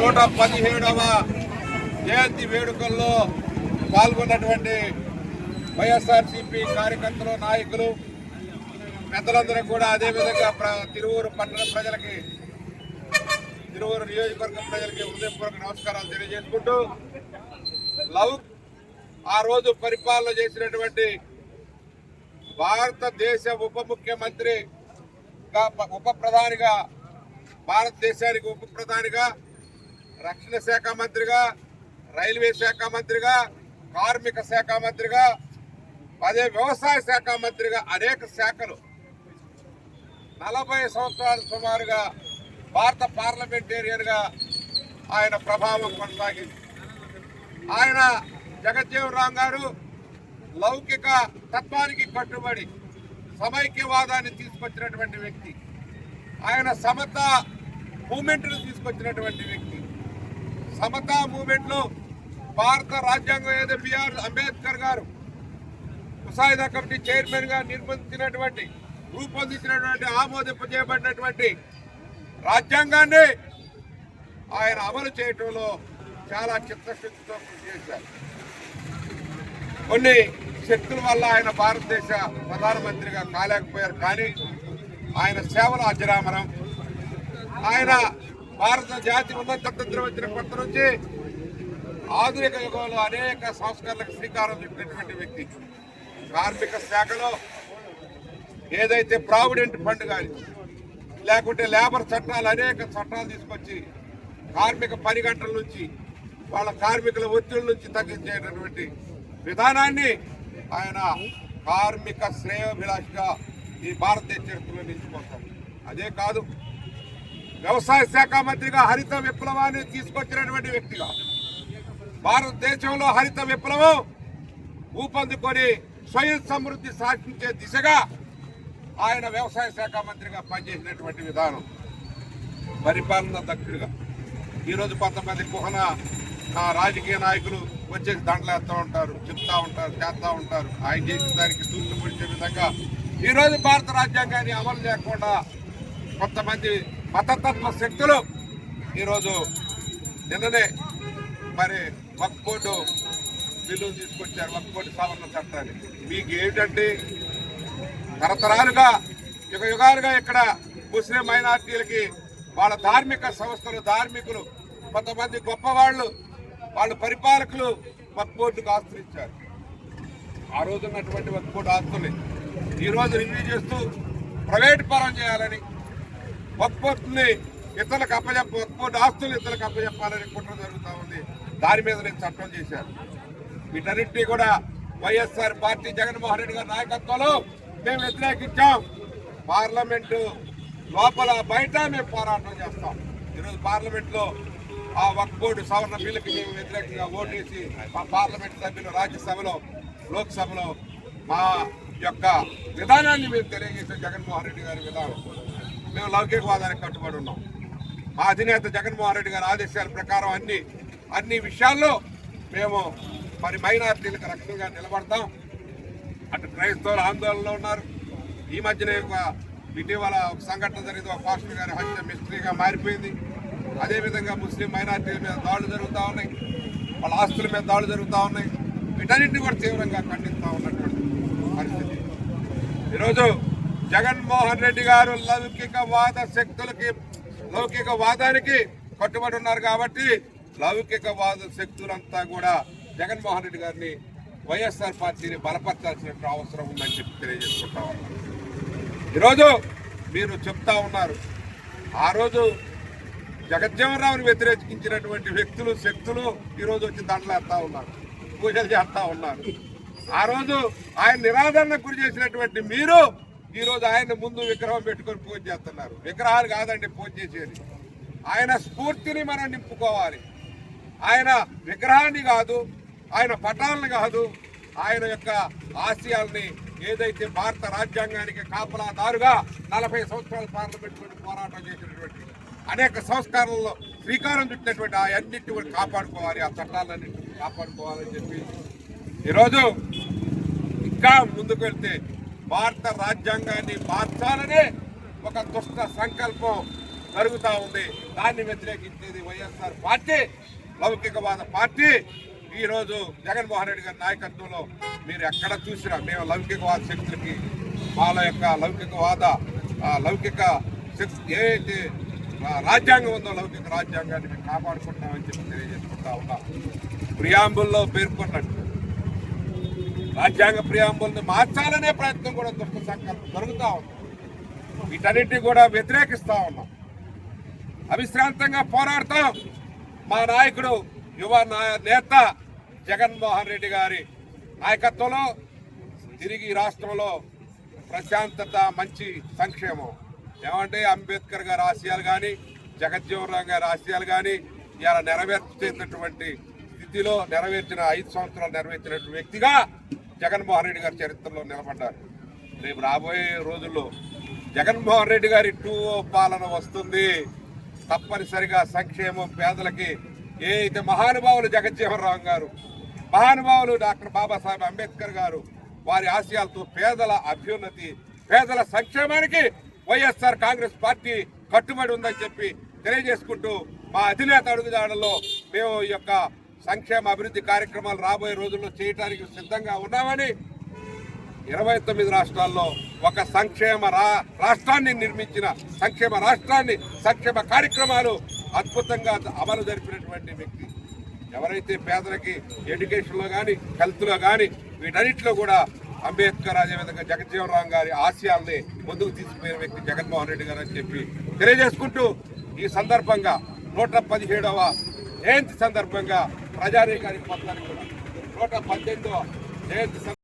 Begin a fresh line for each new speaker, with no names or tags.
నూట పదిహేడవ జయంతి వేడుకల్లో పాల్గొన్నటువంటి వైఎస్ఆర్సీపీ కార్యకర్తలు నాయకులు పెద్దలందరూ కూడా అదేవిధంగా ప్ర- తిరువూరు పట్టణ ప్రజలకి తిరువూరు నియోజకవర్గం ప్రజలకి హృదయపూర్వక నమస్కారాలు తెలియజేసుకుంటూ లవ్ ఆ రోజు పరిపాలన చేసినటువంటి భారతదేశ ఉప ముఖ్యమంత్రిగా ఉప ప్రధానిగా భారతదేశానికి ఉప ప్రధానిగా రక్షణ శాఖ మంత్రిగా రైల్వే శాఖ మంత్రిగా కార్మిక శాఖ మంత్రిగా అదే వ్యవసాయ శాఖ మంత్రిగా అనేక శాఖలు నలభై సంవత్సరాలు సుమారుగా భారత పార్లమెంటేరియన్గా ఆయన ప్రభావం కొనసాగింది. ఆయన జగజ్జీవన్ రామ్ గారు లౌకిక తత్వానికి కట్టుబడి సమైక్యవాదాన్ని తీసుకొచ్చినటువంటి వ్యక్తి. ఆయన సమత మూమెంట్ను తీసుకొచ్చినటువంటి వ్యక్తి. సమతా మూమెంట్లో భారత రాజ్యాంగం ఏదో బిఆర్ అంబేద్కర్ గారు ముసాయిదా కమిటీ చైర్మన్గా నిర్మించినటువంటి రూపొందించినటువంటి ఆమోదింపజేయబడినటువంటి రాజ్యాంగాన్ని ఆయన అమలు చేయటంలో చాలా చిత్తశుద్ధితో కృషి చేశారు. కొన్ని శక్తుల వల్ల ఆయన భారతదేశ ప్రధానమంత్రిగా కాలేకపోయారు కానీ ఆయన సేవలు అజరామరం. ఆయన భారత జాతి ఉన్నతంత్రం వచ్చిన కొత్త నుంచి ఆధునిక యుగంలో అనేక సంస్కరణలకు శ్రీకారం చుట్టినటువంటి వ్యక్తి. కార్మిక శాఖలో ఏదైతే ప్రావిడెంట్ ఫండ్ కానీ లేకుంటే లేబర్ చట్టాలు అనేక చట్టాలు తీసుకొచ్చి కార్మిక పని గంటల నుంచి వాళ్ళ కార్మికుల ఒత్తిడి నుంచి తగ్గించేటటువంటి విధానాన్ని ఆయన కార్మిక శ్రేయోభిలాషిగా ఈ భారతదేశ చరిత్రలో నిలిచిపోతారు. అదే కాదు వ్యవసాయ శాఖ మంత్రిగా హరిత విప్లవాన్ని తీసుకొచ్చినటువంటి వ్యక్తిగా భారతదేశంలో హరిత విప్లవం ఊపందుకొని స్వయం సమృద్ధి సాధించే దిశగా ఆయన వ్యవసాయ శాఖ మంత్రిగా పనిచేసినటువంటి విధానం. పరిపాలన దక్షుడిగా. ఈరోజు కొంతమంది కుహన రాజకీయ నాయకులు వచ్చేసి దండలు వేస్తూ ఉంటారు చెప్తా ఉంటారు చేస్తూ ఉంటారు. ఆయన చేసిన దానికి తూర్పు విధంగా ఈరోజు భారత రాజ్యాంగాన్ని అమలు చేయకుండా కొంతమంది మతతత్వ శక్తులు ఈరోజు నిన్ననే మరి వక్ బోర్డు బిల్లు తీసుకొచ్చారు వక్ బోర్డు సవరణ చట్టాన్ని. మీకు ఏమిటంటే తరతరాలుగా యుగ యుగాలుగా ఇక్కడ ముస్లిం మైనార్టీలకి వాళ్ళ ధార్మిక సంస్థలు ధార్మికులు కొంతమంది గొప్పవాళ్ళు వాళ్ళ పరిపాలకులు వక్ ఆస్తులు ఇచ్చారు ఆ రోజు ఉన్నటువంటి వక్ ఆస్తుల్ని ఈరోజు రివ్యూ చేస్తూ ప్రైవేట్ పరం చేయాలని వక్ ఇతరులకు అప్పచెప్ప వక్ ఆస్తులు ఇతరులకు అప్పచెప్పాలని కుట్ర జరుగుతూ ఉంది. దాని మీద నేను చట్టం చేశారు వీటన్నిటినీ కూడా వైఎస్ఆర్ పార్టీ జగన్మోహన్ రెడ్డి గారి నాయకత్వంలో మేము వ్యతిరేకించాం. పార్లమెంటు లోపల బయట మేము పోరాటం చేస్తాం. ఈరోజు పార్లమెంట్లో ఆ వక్ బోర్డు సవరణ బిల్లుకి మేము వ్యతిరేకంగా ఓటేసి మా పార్లమెంట్ సభ్యులు రాజ్యసభలో లోక్సభలో మా యొక్క విధానాన్ని మేము తెలియజేసే జగన్మోహన్ రెడ్డి గారి విధానం. మేము లౌకికవాదానికి కట్టుబడి ఉన్నాం. మా అధినేత జగన్మోహన్ రెడ్డి గారి ఆదేశాల ప్రకారం అన్ని అన్ని విషయాల్లో మేము మరి మైనార్టీలకు రక్షణగా నిలబడతాం. అటు క్రైస్తవులు ఆందోళనలో ఉన్నారు. ఈ మధ్యనే ఒక ఇటీవల ఒక సంఘటన జరిగింది. ఒక పాస్టర్ గారి హత్య మిస్టరీగా మారిపోయింది. అదేవిధంగా ముస్లిం మైనార్టీల మీద దాడులు జరుగుతూ ఉన్నాయి. వాళ్ళ ఆస్తుల మీద దాడులు జరుగుతూ ఉన్నాయి. వీటన్నింటినీ కూడా తీవ్రంగా ఖండిస్తూ ఉన్నాయి ఈరోజు జగన్మోహన్ రెడ్డి గారు లౌకికవాద శక్తులకి లౌకికవాదానికి కట్టుబడి ఉన్నారు కాబట్టి లౌకికవాద శక్తులంతా కూడా జగన్మోహన్ రెడ్డి గారిని వైఎస్ఆర్ పార్టీని బలపరచాల్సిన అవసరం ఉందని చెప్పి తెలియజేసుకుంటా ఉన్నారు ఈరోజు మీరు చెప్తా ఉన్నారు ఆ రోజు జగజ్జీవనరావుని వ్యతిరేకించినటువంటి వ్యక్తులు శక్తులు ఈరోజు వచ్చి దండలేస్తా ఉన్నారు పూజలు చేస్తా ఉన్నారు. ఆ రోజు ఆయన నిరాదరణకు గురి చేసినటువంటి మీరు ఈరోజు ఆయన ముందు విగ్రహం పెట్టుకొని పూజ చేస్తున్నారు. విగ్రహాలు కాదండి పూజ చేసేది. ఆయన స్ఫూర్తిని మనం నింపుకోవాలి. ఆయన విగ్రహాన్ని కాదు ఆయన పటాలను కాదు ఆయన యొక్క ఆశయాల్ని ఏదైతే భారత రాజ్యాంగానికి కాపలాదారుగా నలభై సంవత్సరాల పార్లమెంట్ పోరాటం చేసినటువంటి అనేక సంస్కరణల్లో శ్రీకారం చుట్టినటువంటి ఆ అన్నింటి కాపాడుకోవాలి ఆ చట్టాలన్నింటినీ కాపాడుకోవాలని చెప్పి ఈరోజు ఇంకా ముందుకు వెళ్తే భారత రాజ్యాంగాన్ని మార్చాలనే ఒక దుష్ట సంకల్పం జరుగుతూ ఉంది. దాన్ని వ్యతిరేకించేది వైఎస్ఆర్ పార్టీ లౌకికవాద పార్టీ. ఈరోజు జగన్మోహన్ రెడ్డి గారి నాయకత్వంలో మీరు ఎక్కడ చూసినా మేము లౌకికవాద శక్తులకి వాళ్ళ యొక్క లౌకికవాద ఆ, లౌకిక శక్తి ఏదైతే రాజ్యాంగం ఉందో లౌకిక రాజ్యాంగాన్ని మేము కాపాడుకుంటామని చెప్పి తెలియజేసుకుంటా ఉన్నాం. ప్రియాంబుల్లో పేర్కొన్నట్టు రాజ్యాంగ ప్రియాంబుల్ని మార్చాలనే ప్రయత్నం కూడా దుష్ట సంకల్పం జరుగుతూ ఉంది. వీటన్నిటిని కూడా వ్యతిరేకిస్తూ ఉన్నాం. అవిశ్రాంతంగా పోరాడతాం. మా నాయకుడు యువ నేత జగన్మోహన్ రెడ్డి గారి నాయకత్వంలో తిరిగి రాష్ట్రంలో ప్రశాంతత మంచి సంక్షేమం. ఏమంటే అంబేద్కర్ గారి ఆశయాలు కానీ జగజ్జీవన్ గారి ఆశయాలు కానీ ఇలా నెరవేర్చేటటువంటి స్థితిలో నెరవేర్చిన ఐదు సంవత్సరాలు నెరవేర్చినటువంటి వ్యక్తిగా జగన్మోహన్ రెడ్డి గారి చరిత్రలో నిలబడ్డారు. రేపు రాబోయే రోజుల్లో జగన్మోహన్ రెడ్డి గారి టూ పాలన వస్తుంది. తప్పనిసరిగా సంక్షేమం పేదలకి ఏ అయితే మహానుభావులు జగజ్జీవన్ రావు గారు మహానుభావులు డాక్టర్ బాబాసాహెబ్ అంబేద్కర్ గారు వారి ఆశయాలతో పేదల అభ్యున్నతి పేదల సంక్షేమానికి వైఎస్ఆర్ కాంగ్రెస్ పార్టీ కట్టుబడి ఉందని చెప్పి తెలియజేసుకుంటూ మా అధినేత అడుగుదాడలో మేము ఈ యొక్క సంక్షేమ అభివృద్ధి కార్యక్రమాలు రాబోయే రోజుల్లో చేయటానికి సిద్ధంగా ఉన్నామని ఇరవై తొమ్మిది రాష్ట్రాల్లో ఒక సంక్షేమ రా రాష్ట్రాన్ని నిర్మించిన సంక్షేమ రాష్ట్రాన్ని సంక్షేమ కార్యక్రమాలు అద్భుతంగా అమలు జరిపినటువంటి వ్యక్తి. ఎవరైతే పేదలకి ఎడ్యుకేషన్లో కానీ హెల్త్లో కానీ వీటన్నిటిలో కూడా అంబేద్కర్ అదేవిధంగా జగజ్జీవనరామ్ గారి ఆశయాల్ని ముందుకు తీసుకుపోయిన వ్యక్తి జగన్మోహన్ రెడ్డి గారు అని చెప్పి తెలియజేసుకుంటూ ఈ సందర్భంగా నూట పదిహేడవ జయంతి సందర్భంగా ప్రజానీకానికి మొత్తానికి కూడా నూట పద్దెనిమిదో జయంతి